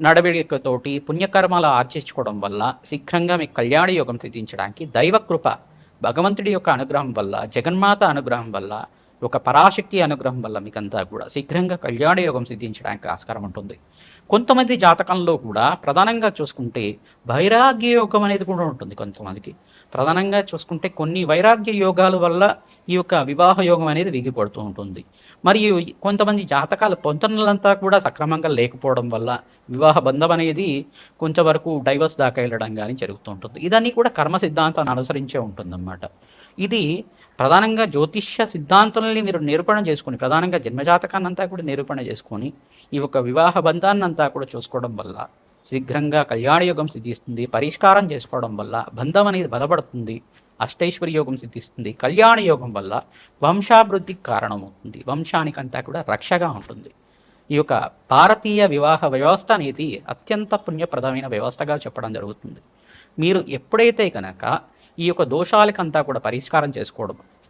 నడవడికతోటి పుణ్యకర్మలు ఆర్చించుకోవడం వల్ల శీఘ్రంగా మీకు కళ్యాణ యోగం సిద్ధించడానికి దైవకృప భగవంతుడి యొక్క అనుగ్రహం వల్ల జగన్మాత అనుగ్రహం వల్ల ఒక పరాశక్తి అనుగ్రహం వల్ల మీకంతా కూడా శీఘ్రంగా కళ్యాణ యోగం సిద్ధించడానికి ఆస్కారం ఉంటుంది. కొంతమంది జాతకంలో కూడా ప్రధానంగా చూసుకుంటే వైరాగ్య యోగం అనేది కూడా ఉంటుంది కొంతమందికి. ప్రధానంగా చూసుకుంటే కొన్ని వైరాగ్య యోగాల వల్ల ఈ యొక్క వివాహ యోగం అనేది విగిపడుతూ ఉంటుంది. మరియు కొంతమంది జాతకాల పొంతనలంతా కూడా సక్రమంగా లేకపోవడం వల్ల వివాహ బంధం అనేది కొంతవరకు డైవర్స్ దాకా వెళ్ళడం కానీ జరుగుతూ ఉంటుంది. ఇదన్నీ కూడా కర్మ సిద్ధాంతాన్ని అనుసరించే ఉంటుందన్నమాట. ఇది ప్రధానంగా జ్యోతిష్య సిద్ధాంతాలని మీరు నిరూపణ చేసుకొని ప్రధానంగా జన్మజాతకాన్ని అంతా కూడా నిరూపణ చేసుకొని ఈ యొక్క వివాహ బంధాన్ని అంతా కూడా చూసుకోవడం వల్ల శీఘ్రంగా కళ్యాణ యోగం సిద్ధిస్తుంది పరిష్కారం చేసుకోవడం వల్ల బంధం అనేది బలపడుతుంది అష్టైశ్వర్య యోగం సిద్ధిస్తుంది కళ్యాణ యోగం వల్ల వంశాభివృద్ధికి కారణమవుతుంది వంశానికంతా కూడా రక్షగా ఉంటుంది. ఈ యొక్క భారతీయ వివాహ వ్యవస్థ అనేది అత్యంత పుణ్యప్రదమైన వ్యవస్థగా చెప్పడం జరుగుతుంది. మీరు ఎప్పుడైతే కనుక ఈ యొక్క దోషాలకంతా కూడా పరిష్కారం చేసుకోవడం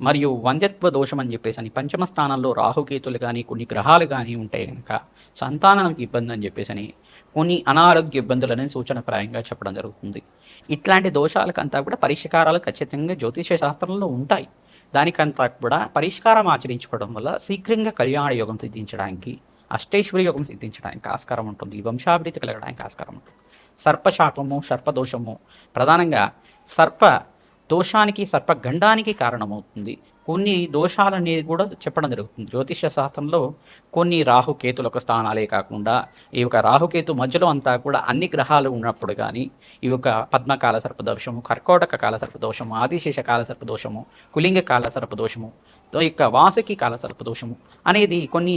మరియు వంద్యత్వ దోషం అని చెప్పేసి అని పంచమ స్థానంలో రాహుకేతులు కానీ కొన్ని గ్రహాలు కానీ ఉంటే కనుక సంతానానికి ఇబ్బంది అని చెప్పేసి అని కొన్ని అనారోగ్య ఇబ్బందులని సూచనప్రాయంగా చెప్పడం జరుగుతుంది. ఇట్లాంటి దోషాలకంతా కూడా పరిష్కారాలు ఖచ్చితంగా జ్యోతిష శాస్త్రంలో ఉంటాయి. దానికంతా కూడా పరిష్కారం ఆచరించుకోవడం వల్ల శీఘ్రంగా కళ్యాణ యోగం సిద్ధించడానికి అష్టేశ్వరి యోగం సిద్ధించడానికి ఆస్కారం ఉంటుంది. వంశాభివృద్ధి కలగడానికి ఆస్కారం ఉంటుంది. సర్పశాపము సర్పదోషము ప్రధానంగా సర్ప దోషానికి సర్పగండానికి కారణమవుతుంది. కొన్ని దోషాలనేది కూడా చెప్పడం జరుగుతుంది. జ్యోతిష శాస్త్రంలో కొన్ని రాహుకేతుల యొక్క స్థానాలే కాకుండా ఈ యొక్క రాహుకేతు మధ్యలో అంతా కూడా అన్ని గ్రహాలు ఉన్నప్పుడు కానీ ఈ యొక్క పద్మకాల సర్పదోషము కర్కోటక కాల సర్పదోషము ఆదిశేష కాల సర్పదోషము కులింగ కాల సర్పదోషము ఈ యొక్క వాసుకి కాల సర్పదోషము అనేది కొన్ని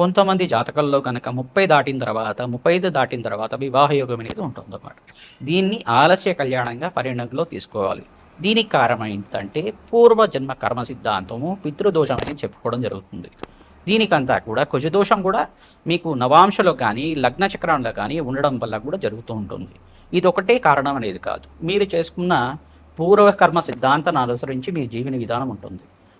కొంతమంది జాతకంలో కనుక ముప్పై దాటిన తర్వాత ముప్పై ఐదు దాటిన తర్వాత వివాహ యోగం అనేది ఉంటుంది అన్నమాట దీన్ని ఆలస్య కళ్యాణంగా పరిగణనలో తీసుకోవాలి. దీనికి కారణం ఏంటంటే పూర్వజన్మ కర్మ సిద్ధాంతము పితృదోషం అని చెప్పుకోవడం జరుగుతుంది. దీనికంతా కూడా కుజదోషం కూడా మీకు నవాంశలో కానీ లగ్న చక్రంలో కానీ ఉండడం వల్ల కూడా జరుగుతూ ఉంటుంది. ఇది ఒకటే కారణం అనేది కాదు. మీరు చేసుకున్న పూర్వకర్మ సిద్ధాంతాన్ని అనుసరించి మీ జీవన విధానం ఉంటుంది.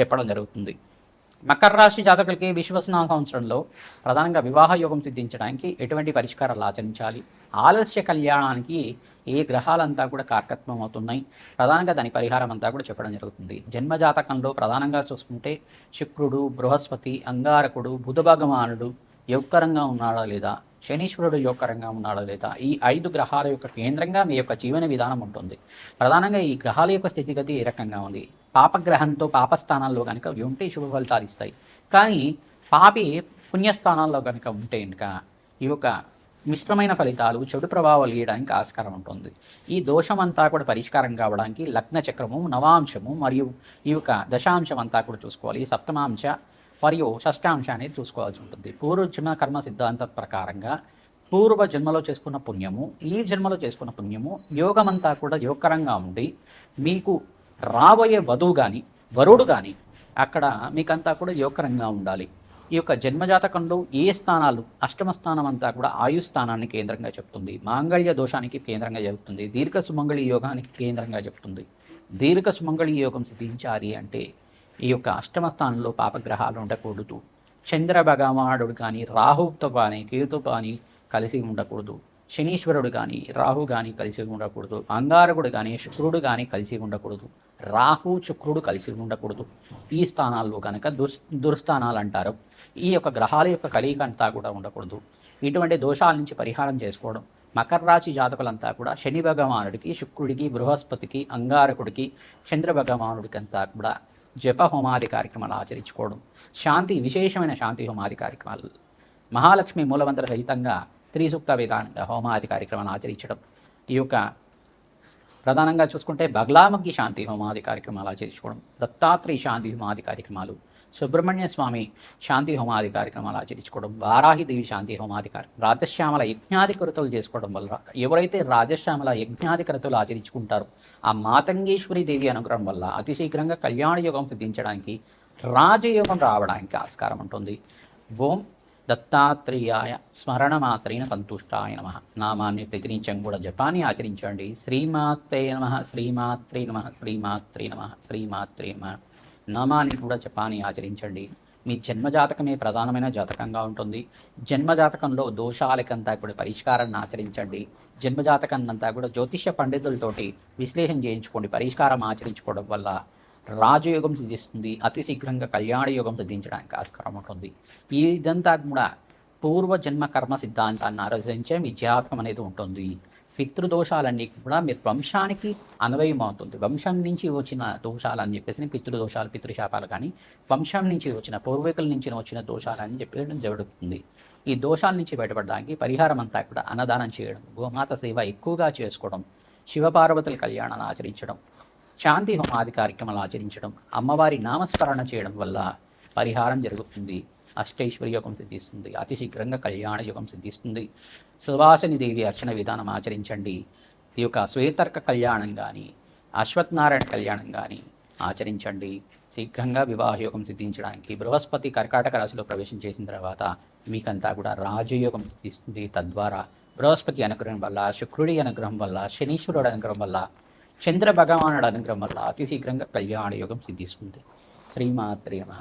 చెప్పడం జరుగుతుంది. మకర రాశి జాతకులకి విశ్వసన సంవత్సరంలో ప్రధానంగా వివాహ యోగం సిద్ధించడానికి ఎటువంటి పరిష్కారాలు ఆచరించాలి? ఆలస్య కళ్యాణానికి ఏ గ్రహాలంతా కూడా కార్కత్వం అవుతున్నాయి? ప్రధానంగా దాని పరిహారం అంతా కూడా చెప్పడం జరుగుతుంది. జన్మ జాతకంలో ప్రధానంగా చూసుకుంటే శుక్రుడు బృహస్పతి అంగారకుడు బుధ భగవానుడు యోగకరంగా ఉన్నాడా లేదా? శనీశ్వరుడు యోగకరంగా ఉన్నాడా లేదా? ఈ ఐదు గ్రహాల యొక్క కేంద్రంగా మీ యొక్క జీవన విధానం ఉంటుంది. ప్రధానంగా ఈ గ్రహాల యొక్క స్థితిగతి ఏ రకంగా ఉంది? పాపగ్రహంతో పాపస్థానాల్లో కనుక ఉంటే శుభ ఫలితాలు ఇస్తాయి. కానీ పాపి పుణ్యస్థానాల్లో కనుక ఉంటే కనుక ఈ యొక్క మిశ్రమైన ఫలితాలు చెడు ప్రభావాలు ఇవ్వడానికి ఆస్కారం ఉంటుంది. ఈ దోషం అంతా కూడా పరిష్కారం కావడానికి లగ్న చక్రము నవాంశము మరియు ఈ యొక్క దశాంశం అంతా కూడా చూసుకోవాలి. సప్తమాంశ మరియు షష్టాంశ అనేది చూసుకోవాల్సి ఉంటుంది. పూర్వజన్మ కర్మ సిద్ధాంతం ప్రకారంగా పూర్వ జన్మలో చేసుకున్న పుణ్యము ఈ జన్మలో చేసుకున్న పుణ్యము యోగమంతా కూడా యోగకరంగా ఉండి మీకు రాబోయే వధువు కానీ వరుడు కానీ అక్కడ మీకంతా కూడా యోగకరంగా ఉండాలి. ఈ యొక్క జన్మజాతకంలో ఏ స్థానాలు అష్టమ స్థానం అంతా కూడా ఆయు స్థానాన్ని కేంద్రంగా చెప్తుంది. మాంగళ్య దోషానికి కేంద్రంగా చెప్తుంది. దీర్ఘ సుమంగళి యోగానికి కేంద్రంగా చెప్తుంది. దీర్ఘ సుమంగళి యోగం సిద్ధించాలి అంటే ఈ యొక్క అష్టమ స్థానంలో పాపగ్రహాలు ఉండకూడదు. చంద్ర భగవానుడు కానీ రాహుతో కానీ కేతు కానీ కలిసి ఉండకూడదు. శనీశ్వరుడు కానీ రాహు కానీ కలిసి ఉండకూడదు. అంగారకుడు కానీ శుక్రుడు కానీ కలిసి ఉండకూడదు. రాహు శుక్రుడు కలిసి ఉండకూడదు. ఈ స్థానాల్లో కనుక దుర్ దుర్స్థానాలు అంటారు ఈ యొక్క గ్రహాల యొక్క కలయిక అంతా కూడా ఉండకూడదు. ఇటువంటి దోషాల నుంచి పరిహారం చేసుకోవడం మకర రాశి జాతకులంతా కూడా శని భగవానుడికి శుక్రుడికి బృహస్పతికి అంగారకుడికి చంద్ర భగవానుడికి అంతా కూడా జప హోమాది కార్యక్రమాలు ఆచరించుకోవడం శాంతి విశేషమైన శాంతి హోమాది కార్యక్రమాలు మహాలక్ష్మి మూలమంత్ర సహితంగా త్రిసూక్త విధానంగా హోమాది కార్యక్రమాలు ఆచరించడం. ఈ యొక్క ప్రధానంగా చూసుకుంటే బగ్లామగ్గి శాంతి హోమాది కార్యక్రమాలు ఆచరించుకోవడం దత్తాత్రేయ శాంతి హోమాది కార్యక్రమాలు సుబ్రహ్మణ్య స్వామి శాంతి హోమాది కార్యక్రమాలు ఆచరించుకోవడం వారాహిదేవి శాంతి హోమాది కార్యక్రమం రాజశ్యామల యజ్ఞాధికృతులు చేసుకోవడం వల్ల ఎవరైతే రాజశ్యామల యజ్ఞాధికృతులు ఆచరించుకుంటారో ఆ మాతంగేశ్వరి దేవి అనుగ్రహం వల్ల అతి శీఘ్రంగా కళ్యాణ యోగం సిద్ధించడానికి రాజయోగం రావడానికి ఆస్కారం ఉంటుంది. ఓం దత్తాత్రేయాయ స్మరణమాత్రైన సంతుష్టాయ నమ. నామాన్ని ప్రతినిత్యం కూడా జపాన్ని ఆచరించండి. శ్రీమాత్రే నమ శ్రీమాత్రే నమ శ్రీమాత్రే నమ శ్రీమాత్రే నమ. నామాన్ని కూడా జపాన్ని ఆచరించండి. మీ జన్మజాతకమే ప్రధానమైన జాతకంగా ఉంటుంది. జన్మజాతకంలో దోషాలకంతా కూడా పరిష్కారాన్ని ఆచరించండి. జన్మజాతకాన్నంతా కూడా జ్యోతిష్య పండితులతోటి విశ్లేషణ చేయించుకోండి. పరిష్కారం ఆచరించుకోవడం వల్ల రాజయోగం సిద్ధిస్తుంది. అతి శీఘ్రంగా కళ్యాణ యోగం సిద్ధించడానికి ఆస్కారం ఉంటుంది. ఇదంతా కూడా పూర్వజన్మ కర్మ సిద్ధాంతాన్ని ఆరాధించే మీ జాతకం అనేది ఉంటుంది. పితృదోషాలన్నీ కూడా మీ వంశానికి అన్వయం అవుతుంది. వంశం నుంచి వచ్చిన దోషాలు అని చెప్పేసి పితృదోషాలు పితృశాపాలు కానీ వంశం నుంచి వచ్చిన పూర్వీకుల నుంచి వచ్చిన దోషాలు అని చెప్పడం జరుగుతుంది. ఈ దోషాల నుంచి బయటపడడానికి పరిహారం అంతా కూడా అన్నదానం చేయడం గోమాత సేవ ఎక్కువగా చేసుకోవడం శివపార్వతుల కళ్యాణాన్ని ఆచరించడం శాంతి హోమాది కార్యక్రమాలు ఆచరించడం అమ్మవారి నామస్మరణ చేయడం వల్ల పరిహారం జరుగుతుంది అష్టైశ్వర్య యోగం సిద్ధిస్తుంది అతి శీఘ్రంగా కళ్యాణ యోగం సిద్ధిస్తుంది. సువాసిని దేవి అర్చన విధానం ఆచరించండి. ఈ యొక్క శ్వేతర్క కళ్యాణం కానీ అశ్వత్నారాయణ కళ్యాణం కానీ ఆచరించండి. శీఘ్రంగా వివాహ యోగం సిద్ధించడానికి బృహస్పతి కర్కాటక రాశిలో ప్రవేశం చేసిన తర్వాత మీకంతా కూడా రాజయోగం సిద్ధిస్తుంది. తద్వారా బృహస్పతి అనుగ్రహం వల్ల శుక్రుడి అనుగ్రహం వల్ల శనీశ్వరుడు అనుగ్రహం వల్ల చంద్ర భగవానుడు అనుగ్రహం వల్ల అతి శీఘ్రంగా కళ్యాణ యోగం సిద్ధిస్తుంది. శ్రీమాత్రేమ